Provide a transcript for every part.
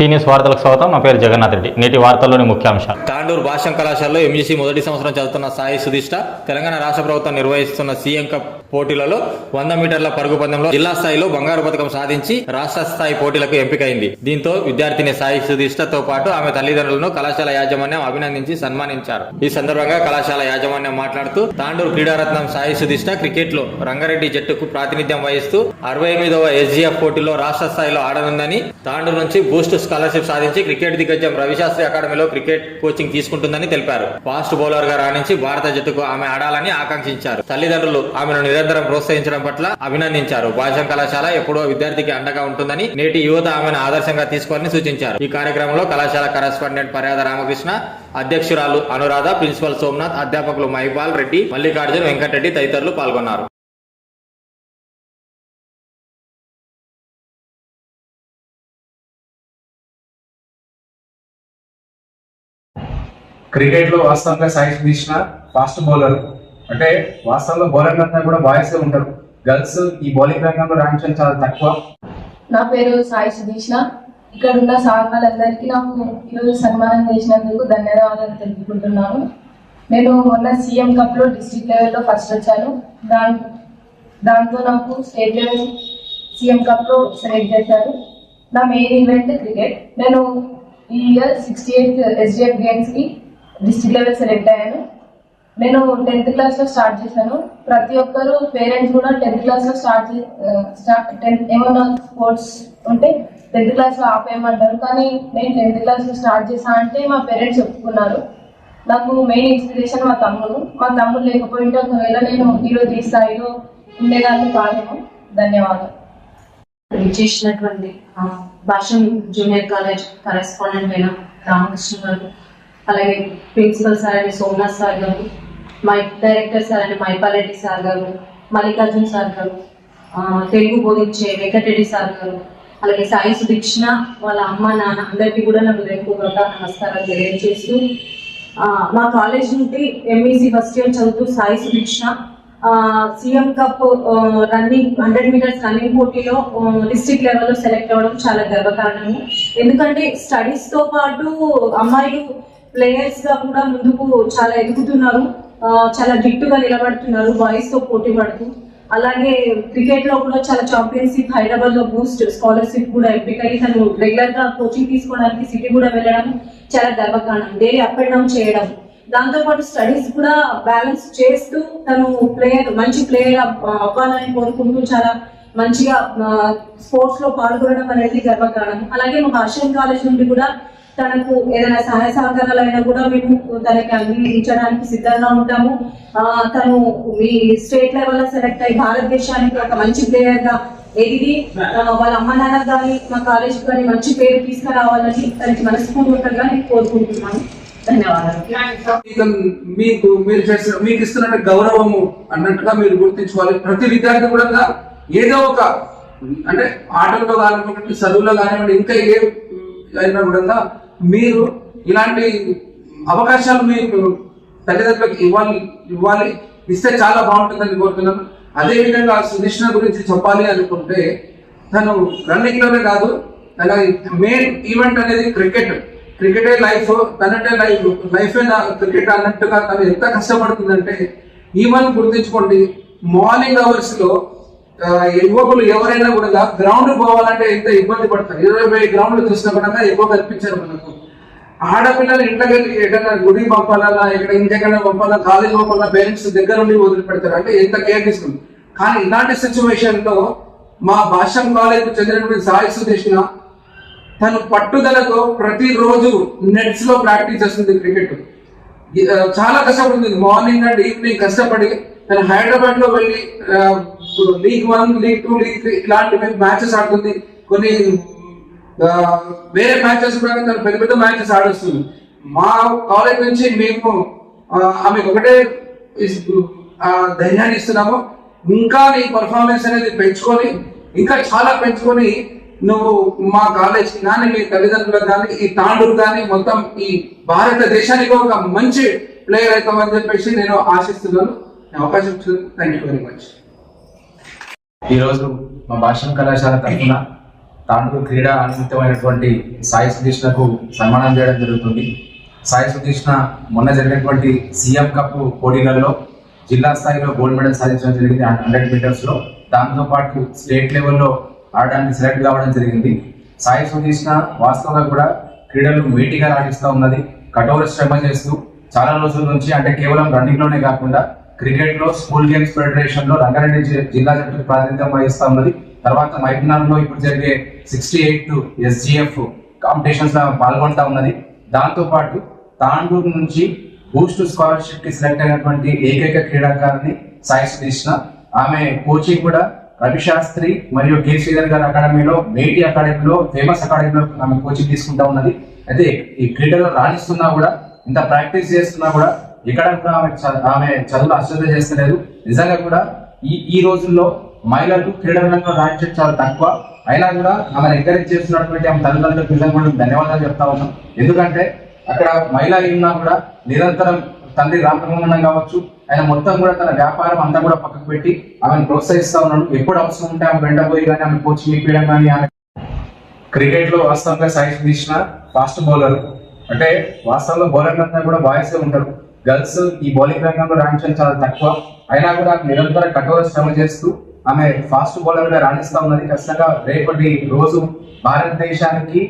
Seniors వార్తలకు స్వాగతం. నా పేరు జగన్నాథ్ రెడ్డి. నేటి వార్తల్లోని ముఖ్యాంశాలు. తాండూరు భాషం కళాశాలలో ఎంజీసీ మొదటి సంవత్సరం చదువుతున్న సాయి సుధిష్ట తెలంగాణ రాష్ట్ర ప్రభుత్వం నిర్వహిస్తున్న సీఎం కప్ పోటీలలో వంద మీటర్ల పరుగు పందెంలో జిల్లా స్థాయిలో బంగారు పథకం సాధించి రాష్ట్ర స్థాయి పోటీలకు ఎంపికైంది. దీంతో విద్యార్థిని సాయి సుధిష్టతో పాటు ఆమె తల్లిదండ్రులను కళాశాల యాజమాన్యం అభినందించి సన్మానించారు. ఈ సందర్భంగా కళాశాల యాజమాన్యం మాట్లాడుతూ తాండూరు క్రీడారత్నం సాయి సుధిష్ట క్రికెట్లో రంగారెడ్డి జట్టుకు ప్రాతినిధ్యం వహిస్తూ అరవై ఎనిమిదవ ఎస్జీఎఫ్ పోటీలో రాష్ట్ర స్థాయిలో ఆడనుందని తాండూరు నుంచి బూస్ట్ స్కాలర్షిప్ సాధించి క్రికెట్ దిగ్గజం రవిశాస్త్రి అకాడమీలో క్రికెట్ కోచింగ్ తీసుకుంటుందని తెలిపారు. ఫాస్ట్ బౌలర్గా రాణించి భారత జట్టుకు ఆమె ఆడాలని ఆకాంక్షించారు. తల్లిదండ్రులు ఆమెను నిరంతరం ప్రోత్సహించడం పట్ల అభినందించారు. భాషా కళాశాల ఎప్పుడో విద్యార్థికి అండగా ఉంటుందని నేటి యువత ఆమెను ఆదర్శంగా తీసుకోవాలని సూచించారు. ఈ కార్యక్రమంలో కళాశాల కరెస్పాండెంట్ పర్యాద రామకృష్ణ అధ్యక్షురాలు అనురాధ ప్రిన్సిపల్ సోమనాథ్ అధ్యాపకులు మహిపాల్ రెడ్డి మల్లికార్జున్ వెంకటరెడ్డి తదితరులు పాల్గొన్నారు. క్రికెట్లో వాస్తవంగా సాయి ఫాస్ట్ బౌలర్ అంటే వాస్తవంలో బౌలర్ అంతా కూడా బాయ్స్ ఉంటారు. గర్ల్స్ ఈ బౌలింగ్ రంగంలో రాణించడం చాలా తక్కువ. నా పేరు సాయి సుధీష్ణ ఇక్కడ ఉన్న సార్ వాళ్ళందరికీ నాకు ఈరోజు సన్మానం చేసినందుకు ధన్యవాదాలు తెలుపుకుంటున్నాను. నేను మొన్న సీఎం కప్లో డిస్ట్రిక్ట్ లెవెల్లో ఫస్ట్ వచ్చాను. దాని దాంతో నాకు స్టేట్ లెవెల్ సీఎం కప్లో సెలెక్ట్ చేశారు. నా మెయిన్ ఈవెంట్ క్రికెట్ నేను ఈ ఇయర్ సిక్స్టీ ఎయిత్ ఎస్డిఎఫ్ గేమ్స్కి డిస్ట్రిక్ట్ లెవెల్ సెలెక్ట్ అయ్యాను. నేను టెన్త్ క్లాస్లో స్టార్ట్ చేశాను. ప్రతి ఒక్కరు పేరెంట్స్ కూడా టెన్త్ క్లాస్లో స్టార్ట్ చే స్టార్ట్ టెన్త్ ఏమైనా స్పోర్ట్స్ ఉంటే టెన్త్ క్లాస్లో ఆపేయమంటారు. కానీ నేను టెన్త్ క్లాస్లో స్టార్ట్ చేశా అంటే మా పేరెంట్స్ ఒప్పుకున్నారు నాకు మెయిన్ ఇన్స్పిరేషన్ మా తమ్ముడు. మా తమ్ముడు లేకపోయింటే ఒకవేళ నేను ఈరోజు ఈ స్థాయిలో ఉండేదాన్ని కాదేమో. ధన్యవాదాలు. చేసినటువంటి భాషం జూనియర్ కాలేజ్ కరెస్పాండెంట్ అయిన రామకృష్ణ గారు అలాగే ప్రిన్సిపల్ సార్ అయిన Somnath sir garu my director sir అయిన మైపాలరెడ్డి సార్ గారు మల్లికార్జున్ సార్ గారు తెలుగు బోధించే వెంకటరెడ్డి సార్ గారు అలాగే సాయి సుదీక్షణ వాళ్ళ అమ్మ నాన్న అందరికీ కూడా నా హృదయపూర్వక నమస్కారాలు తెలియజేస్తూ మా కాలేజ్ నుండి ఎంఈసి ఫస్ట్ ఇయర్ చదువుతూ Sai Sudikshana CM cup running hundred metres running పోటీలో డిస్ట్రిక్ట్ లెవెల్లో సెలెక్ట్ అవ్వడం చాలా గర్వకారణము. ఎందుకంటే స్టడీస్తో పాటు అమ్మాయిలు ప్లేయర్స్గా కూడా ముందుకు చాలా ఎదుగుతున్నారు. చాలా దిట్టుగా నిలబడుతున్నారు బాయ్స్తో పోటీ పడుతూ. అలాగే క్రికెట్లో కూడా చాలా ఛాంపియన్షిప్ హైదరాబాద్లో బూస్ట్ స్కాలర్షిప్ కూడా ఎంపికై తను రెగ్యులర్గా కోచింగ్ తీసుకోవడానికి సిటీ కూడా వెళ్ళడం చాలా గర్వకారణం. డైలీ అప్ అండ్ డౌన్ చేయడం. దాంతో పాటు స్టడీస్ కూడా బ్యాలెన్స్ చేస్తూ తను ప్లేయర్ మంచి ప్లేయర్ అవ్వాలని కోరుకుంటూ చాలా మంచిగా స్పోర్ట్స్లో పాల్గొనడం అనేది గర్వకారణం. అలాగే మా భాషన్ కాలేజ్ నుండి కూడా తనకు ఏదైనా సహాయ సహకారాలు అయినా కూడా మేము తనకి అందించడానికి సిద్ధంగా ఉంటాము. తను మీ స్టేట్ లెవెల్లో సెలెక్ట్ అయ్యి భారతదేశానికి ఒక మంచి ప్లేయర్గా ఎదిగి వాళ్ళ అమ్మ నాన్న కానీ మా కాలేజ్ కానీ మంచి పేరు తీసుకురావాలని తనకి మనస్ఫూర్తిగా నేను కోరుకుంటున్నాను. ధన్యవాదాలు. మీకు మీరు చేసిన మీకు ఇస్తున్న గౌరవము అన్నట్టుగా మీరు గుర్తించుకోవాలి. ప్రతి విద్యార్థి కూడా ఏదో ఒక అంటే ఆటల్లో కానివ్వండి చదువులో కానివ్వండి ఇంకా ఏ అయినా కూడా మీరు ఇలాంటి అవకాశాలు మీకు తల్లిదండ్రులకు ఇవ్వాలి ఇవ్వాలి. ఇస్తే చాలా బాగుంటుందని కోరుతున్నాను. అదేవిధంగా విధంగా గురించి చెప్పాలి అనుకుంటే తను రన్నింగ్లోనే కాదు తన మెయిన్ ఈవెంట్ అనేది క్రికెట్ క్రికెటే లైఫ్ తనంటే లైఫ్ లైఫ్ క్రికెట్ అన్నట్టుగా తను ఎంత కష్టపడుతుందంటే ఈవెన్ గుర్తించుకోండి మార్నింగ్ అవర్స్లో యువకులు ఎవరైనా కూడా గ్రౌండ్ పోవాలంటే ఎంత ఇబ్బంది పడతారు? ఇరవై వేల గ్రౌండ్లు చూసినా కూడా ఎక్కువ కల్పించారు మనకు. ఆడపిల్లలు ఇంట్లోకి వెళ్ళి ఎక్కడైనా గుడి పంపాలన్నా ఎక్కడ ఇంకెక్కడ పంపాలా కాలేజ్ పంపాలా పేరెంట్స్ దగ్గర ఉండి వదిలిపెడతారు. అంటే ఎంత కేర్ తీసుకుంది కానీ ఇలాంటి సిచ్యువేషన్లో మా భాషం కాలేజ్ చెందినటువంటి సాయి సుదేష్ణ తను పట్టుదలతో ప్రతిరోజు నెట్స్లో ప్రాక్టీస్ చేస్తుంది క్రికెట్. చాలా కష్టపడుతుంది. మార్నింగ్ అండ్ ఈవినింగ్ కష్టపడి తను హైదరాబాద్లో వెళ్ళి league one league two league three ఇలాంటి మ్యాచెస్ ఆడుతుంది. కొన్ని వేరే మ్యాచెస్ కూడా తను పెద్ద పెద్ద మ్యాచెస్ ఆడొస్తుంది. మా కాలేజ్ నుంచి మేము ఆమె ఆమెకు ఒకటే ధైర్యాన్ని ఇస్తున్నాము. ఇంకా నీ పర్ఫార్మెన్స్ అనేది పెంచుకొని ఇంకా చాలా పెంచుకొని నువ్వు మా కాలేజ్ కానీ మీ తల్లిదండ్రులకు కానీ ఈ తాండూరు కానీ మొత్తం ఈ భారతదేశానికి ఒక మంచి ప్లేయర్ అవుతామని చెప్పేసి నేను ఆశిస్తున్నాను. అవకాశం ఇచ్చినందుకు థ్యాంక్ యూ వెరీ మచ్ ఈరోజు మా భాషణ కళాశాల తరఫున తాండూరు క్రీడా అనుమితమైనటువంటి సాయి సుధీష్ణకు సన్మానం చేయడం జరుగుతుంది. సాయి సుధీష్ణ మొన్న జరిగినటువంటి సీఎం కప్ పోటీలలో జిల్లా స్థాయిలో గోల్డ్ మెడల్ సాధించడం జరిగింది. హండ్రెడ్ మీటర్స్లో దాంతోపాటు దాంతో పాటు స్టేట్ లెవెల్లో ఆడడానికి సెలెక్ట్ కావడం జరిగింది. సాయి సుధీష్ణ వాస్తవంగా కూడా క్రీడలు మేటిగా రాణిస్తూ ఉన్నది. కఠోర శ్రమ చేస్తూ చాలా రోజుల నుంచి అంటే కేవలం రన్నింగ్లోనే కాకుండా క్రికెట్లో స్కూల్ గేమ్స్ ఫెడరేషన్లో రంగారెడ్డి జిల్లా జట్టుకు ప్రాతినిధ్యం వహిస్తా ఉన్నది. తర్వాత మైపునార్లో ఇప్పుడు జరిగే సిక్స్టీ ఎయిట్ ఎస్జిఎఫ్ కాంపిటీషన్స్లో పాల్గొంటా ఉన్నది. దాంతో పాటు తాండూరు నుంచి బూస్ట్ స్కాలర్షిప్కి సెలెక్ట్ అయినటువంటి ఏకైక క్రీడాకారిణి సాయి కృష్ణ ఆమె కోచింగ్ కూడా రవి శాస్త్రి మరియు కె శ్రీధర్ గారి అకాడమీలో మేటి అకాడమీలో ఫేమస్ అకాడమీలో ఆమె కోచింగ్ తీసుకుంటా ఉన్నది. అయితే ఈ క్రీడలో రాణిస్తున్నా కూడా ఇంత ప్రాక్టీస్ చేస్తున్నా కూడా ఇక్కడ కూడా ఆమె చ- ఆమె చదువులు అశ్రద్ధ చేస్తలేదు. నిజంగా కూడా ఈ ఈ రోజుల్లో మహిళలు క్రీడా రంగంలో చాలా తక్కువ. అయినా కూడా ఆమె ఎంకరేజ్ చేస్తున్నటువంటి ఆమె తల్లిదండ్రులకు నిజంగా ధన్యవాదాలు చెప్తా ఉన్నాం. ఎందుకంటే అక్కడ మహిళ ఉన్నా కూడా నిరంతరం తండ్రి రామబ్రహ్మణం కావచ్చు ఆయన మొత్తం కూడా తన వ్యాపారం అంతా కూడా పక్కకు పెట్టి ఆమెను ప్రోత్సహిస్తా ఉన్నాడు. ఎప్పుడు అవసరం ఉంటే ఆమె వెంట కానీ ఆమె కోచింగ్ ఇప్పించడం కానీ ఆమె క్రికెట్లో వాస్తవంగా సైన్స్ తీసిన ఫాస్ట్ బౌలర్ అంటే వాస్తవంలో బౌలర్లు అంతా కూడా బాయ్స్ ఉంటారు. గర్ల్స్ ఈ బౌలింగ్ రంగంలో రాణించడం చాలా తక్కువ. అయినా కూడా నిరంతర కఠోర శ్రమ చేస్తూ ఆమె ఫాస్ట్ బౌలర్గా రాణిస్తా ఉన్నది. ఖచ్చితంగా రేపటి రోజు భారతదేశానికి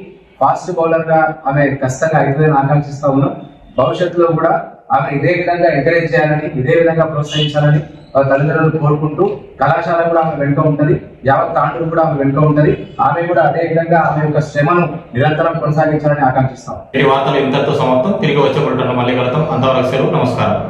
ఫాస్ట్ బౌలర్గా ఆమె ఖచ్చితంగా అవుతుందని ఆకాంక్షిస్తా ఉన్నాం. భవిష్యత్తులో కూడా ఆమె ఇదే విధంగా ఎంకరేజ్ చేయాలని ఇదే విధంగా ప్రోత్సహించాలని తల్లిదండ్రులు కోరుకుంటూ కళాశాల కూడా ఆమె వెనుక ఉంటది యావత్ తాండ్రులు కూడా ఆమె వెనుక ఉంటది. ఆమె కూడా అదే విధంగా ఆమె యొక్క శ్రమను నిరంతరం కొనసాగించాలని ఆకాంక్షిస్తాం. ఈ వార్తలు ఇంతటితో సమాప్తం. తిరిగి వచ్చే మళ్ళీ కలుతాం అంతవరకు సెలవు. నమస్కారం.